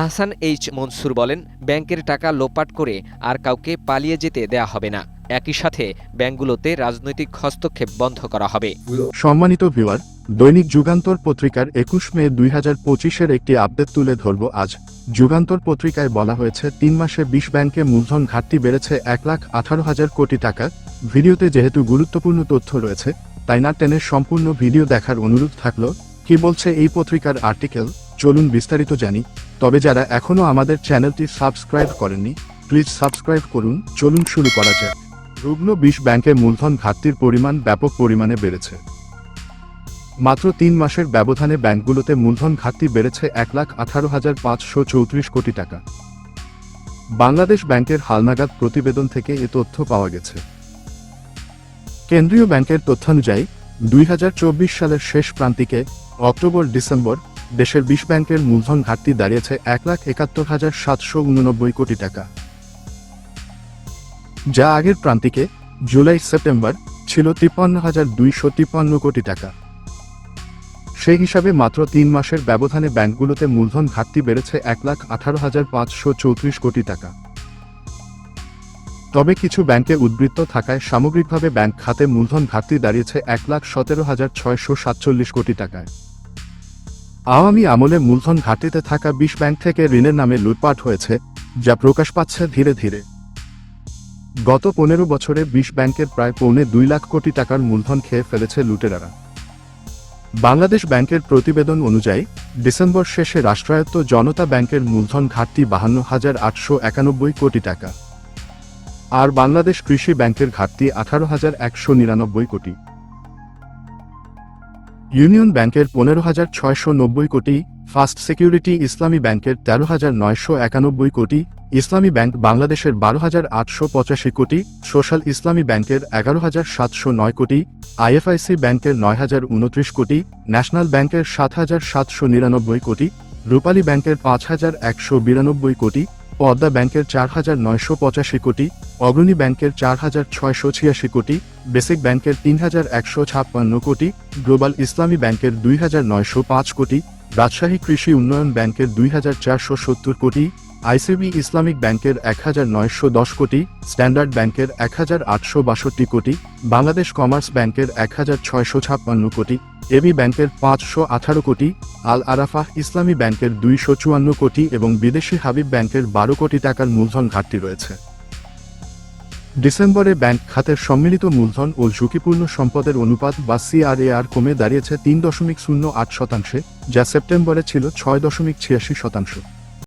Ahsan H Mansur বলেন, ব্যাংকের টাকা লোপাট করে আর কাউকে পালিয়ে যেতে দেয়া হবে না। একই সাথে ব্যাংকগুলোতে রাজনৈতিক হস্তক্ষেপ বন্ধ করা হবে। সম্মানিত ভিউয়ার, দৈনিক যুগান্তর পত্রিকার একুশ মে দুই হাজার পঁচিশের একটি আপডেট তুলে ধরব আজ। যুগান্তর পত্রিকায় বলা হয়েছে, তিন মাসে বিশ ব্যাংকে মূলধন ঘাটতি বেড়েছে এক লাখ আঠারো হাজার কোটি টাকা। ভিডিওতে যেহেতু গুরুত্বপূর্ণ তথ্য রয়েছে, তাই না টেনের সম্পূর্ণ ভিডিও দেখার অনুরোধ থাকল। কি বলছে এই পত্রিকার আর্টিকেল? চলুন বিস্তারিত জানি। তবে যারা এখনও আমাদের চ্যানেলটি সাবস্ক্রাইব করেননি, প্লিজ সাবস্ক্রাইব করুন। চলুন শুরু করা যাক। রুগ্ন বিশ ব্যাংকে মূলধন ঘাটতির পরিমাণ ব্যাপক পরিমাণে বেড়েছে। মাত্র তিন মাসের ব্যবধানে ব্যাংকগুলোতে মূলধন ঘাটতি বেড়েছে এক লাখ আঠারো হাজার পাঁচশো চৌত্রিশ কোটি টাকা। বাংলাদেশ ব্যাংকের হালনাগাদ প্রতিবেদন থেকে এ তথ্য পাওয়া গেছে। কেন্দ্রীয় ব্যাংকের তথ্যানুযায়ী, দুই হাজার চব্বিশ সালের শেষ প্রান্তিকে অক্টোবর ডিসেম্বর দেশের বিশ ব্যাংকের মূলধন ঘাটতি দাঁড়িয়েছে এক লাখ একাত্তর হাজার সাতশো উননব্বই কোটি টাকা। যা আগের প্রান্তিকে জুলাই, সেপ্টেম্বর ছিল তিপ্পান্ন হাজার দুইশো তিপ্পান্ন কোটি টাকা। সেই হিসাবে মাত্র তিন মাসের ব্যবধানে ব্যাংকগুলোতে মূলধন ঘাটতি বেড়েছে এক লাখ আঠারো হাজার পাঁচশো চৌত্রিশ কোটি টাকা। তবে কিছু ব্যাংকে উদ্বৃত্ত থাকায় সামগ্রিকভাবে ব্যাংক খাতে মূলধন ঘাটতি দাঁড়িয়েছে এক লাখ সতেরো হাজার ছয়শো সাতচল্লিশ কোটি টাকায়। আওয়ামী আমলে মূলধন ঘাটতিতে থাকা বিশ ব্যাংক থেকে ঋণের নামে লুটপাট হয়েছে, যা প্রকাশ পাচ্ছে ধীরে ধীরে। গত পনেরো বছরে বিশ ব্যাংকের প্রায় পৌনে দুই লাখ কোটি টাকার মূলধন খেয়ে ফেলেছে লুটেরারা। বাংলাদেশ ব্যাংকের প্রতিবেদন অনুযায়ী, ডিসেম্বর শেষে রাষ্ট্রায়ত্ত জনতা ব্যাংকের মূলধন ঘাটতি বাহান্ন হাজার আটশো একানব্বই কোটি টাকা। আর বাংলাদেশ কৃষি ব্যাংকের ঘাটতি আঠারো হাজার একশো নিরানব্বই কোটি। ইউনিয়ন ব্যাংকের পনেরো হাজার ছয়শো নব্বই কোটি ফার্স্ট সিকিউরিটি ইসলামী ব্যাংকের তেরো হাজার নয়শো একানব্বই কোটি ইসলামী ব্যাংক বাংলাদেশের বারো হাজার আটশো পঁচাশি কোটি সোশ্যাল ইসলামী ব্যাংকের এগারো হাজার সাতশো নয় কোটি আইএফআইসি ব্যাংকের নয় হাজার উনত্রিশ কোটি ন্যাশনাল ব্যাংকের সাত হাজার সাতশো নিরানব্বই কোটি রূপালী ব্যাংকের পাঁচ হাজার একশো বিরানব্বই কোটি পদ্মা ব্যাংকের চার হাজার নয়শো পঁচাশি কোটি, অগ্রণী ব্যাংকের চার হাজার ছয়শো ছিয়াশি কোটি, বেসিক ব্যাংকের তিন হাজার একশো ছাপ্পান্ন কোটি, গ্লোবাল ইসলামী ব্যাংকের দুই হাজার নয়শো পাঁচ কোটি, রাজশাহী কৃষি উন্নয়ন ব্যাংকের দুই হাজার চারশো সত্তর কোটি আইসিবি ইসলামিক ব্যাংকের এক হাজার নয়শো দশ কোটি, স্ট্যান্ডার্ড ব্যাংকের এক হাজার আটশো বাষট্টি কোটি, বাংলাদেশ কমার্স ব্যাংকের এক হাজার ছয়শো ছাপ্পান্ন কোটি, এবি ব্যাংকের পাঁচশো আঠারো কোটি, আল আরাফাহ ইসলামী ব্যাংকের দুইশো চুয়ান্ন কোটি এবং বিদেশি হাবিব ব্যাংকের বারো কোটি টাকার মূলধন ঘাটতি রয়েছে। ডিসেম্বরে ব্যাংক খাতের সম্মিলিত মূলধন ও ঝুঁকিপূর্ণ সম্পদের অনুপাত বা সিআরএআর কমে দাঁড়িয়েছে তিন দশমিক শূন্য আট শতাংশে, যা সেপ্টেম্বরে ছিল ছয় দশমিক ছিয়াশি শতাংশ।